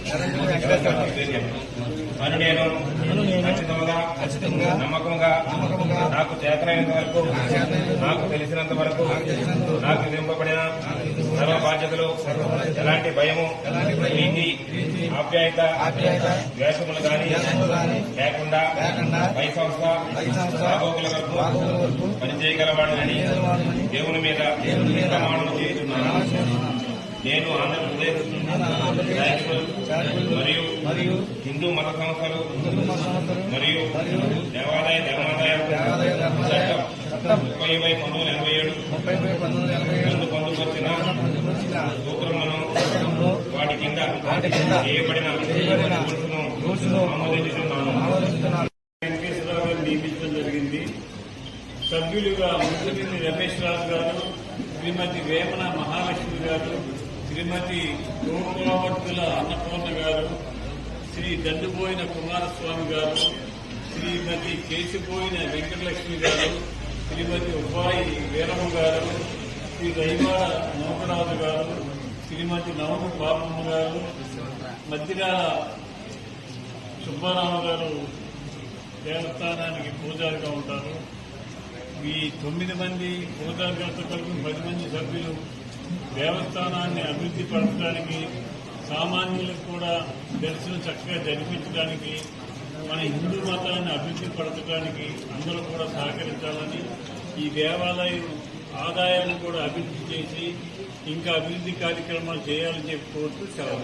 ధర్మకర్తగా నేను ఖచ్చితంగా ఖచ్చితంగా నమ్మకంగా నమ్మకముగా నాకు చేతనైనంత వరకు నాకు తెలిసినంత వరకు నాకు విధింపబడిన సర్వ బాధ్యతలు ఎలాంటి భయము నీతి ఆప్యాయత ఆప్యాయత వేషములు గాని వేషములు లేకుండా లేకుండా పై సంస్థ బాగోగుల వరకు బాగోగుల వరకు పనిచేయగలవాడని దేవుని మీద ప్రమాణం చేస్తున్నాను నేను ఆంధ్రప్రదేశ్ మరియు మరియు హిందూ మత సంస్థలు మరియు దేవాదాయ ధర్మాదాయ ముప్పై బై పంతొమ్మిది ఎనభై ఏడు ముప్పై బై పంతొమ్మిది ఎనభై ఏడు వాటి కింద వాటి కింద చేయబడిన రూల్స్ను ఆమోదిస్తున్నాను నియమించడం జరిగింది సభ్యులుగా ముద్దుగిరి రమేష్ రాజు గారు శ్రీమతి వేమన మహాలక్ష్మి గారు శ్రీమతి గోకులవర్తుల అన్నపూర్ణ గారు శ్రీ దండుబోయిన కుమారస్వామి గారు శ్రీమతి కేసిపోయిన వెంకటలక్ష్మి గారు శ్రీమతి ఉపాయి వీరమ్మ గారు శ్రీ దైవాడ నౌకరాజు గారు శ్రీమతి నవము పాపమ్మ గారు మధ్యరాల సుబ్బారావు గారు దేవస్థానానికి పూజారిగా ఉంటారు. ఈ తొమ్మిది మంది పూజారిగారితో కలిపి పది మంది సభ్యులు దేవస్థానాన్ని అభివృద్ధి పరచడానికి సామాన్యులకు కూడా దర్శనం చక్కగా జరిపించడానికి మన హిందూ మతాన్ని అభివృద్ధి పరచడానికి అందరూ కూడా సహకరించాలని ఈ దేవాలయం ఆదాయాన్ని కూడా అభివృద్ధి చేసి ఇంకా అభివృద్ధి కార్యక్రమాలు చేయాలని చెప్పుకోవచ్చు సెలవు